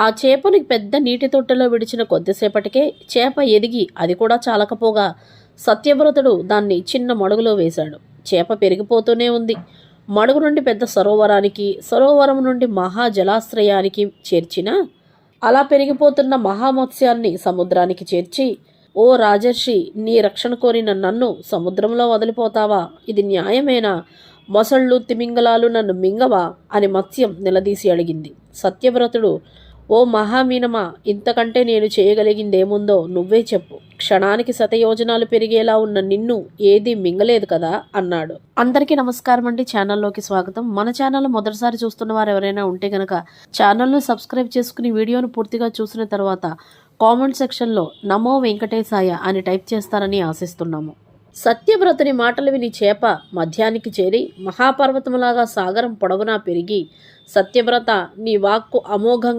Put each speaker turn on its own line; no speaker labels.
ఆ చేపని పెద్ద నీటి తొట్టెలో విడిచిన కొద్దిసేపటికే చేప ఎదిగి అది కూడా చాలకపోగా సత్యవ్రతుడు దాన్ని చిన్న మడుగులో వేశాడు. చేప పెరిగిపోతూనే ఉంది. మడుగు నుండి పెద్ద సరోవరానికి సరోవరం నుండి మహా జలాశ్రయానికి చేర్చిన అలా పెరిగిపోతున్న మహామత్స్యాన్ని సముద్రానికి చేర్చి ఓ రాజర్షి నీ రక్షణ కోరిన నన్ను సముద్రంలో వదిలిపోతావా? ఇది న్యాయమేనా? మొసళ్ళు తిమింగలాలు నన్ను మింగవా? అని మత్స్యం నిలదీసి అడిగింది. సత్యవ్రతుడు ఓ మహామీనమా ఇంతకంటే నేను చేయగలిగిందేముందో నువ్వే చెప్పు. క్షణానికి శతయోజనాలు పెరిగేలా ఉన్న నిన్ను ఏది మింగలేదు కదా? అన్నాడు. అందరికీ నమస్కారం అండి. ఛానల్లోకి స్వాగతం. మన ఛానల్ మొదటిసారి చూస్తున్న వారు ఎవరైనా ఉంటే గనక ఛానల్ను సబ్స్క్రైబ్ చేసుకుని వీడియోను పూర్తిగా చూసిన తర్వాత కామెంట్ సెక్షన్లో నమో వెంకటేశాయ అని టైప్ చేస్తారని ఆశిస్తున్నాము. సత్యవ్రతుని మాటలు విని చేప మధ్యానికి చేరి మహాపర్వతములాగా సాగరం పొడవునా పెరిగి సత్యవ్రత నీ వాక్కు అమోఘంగా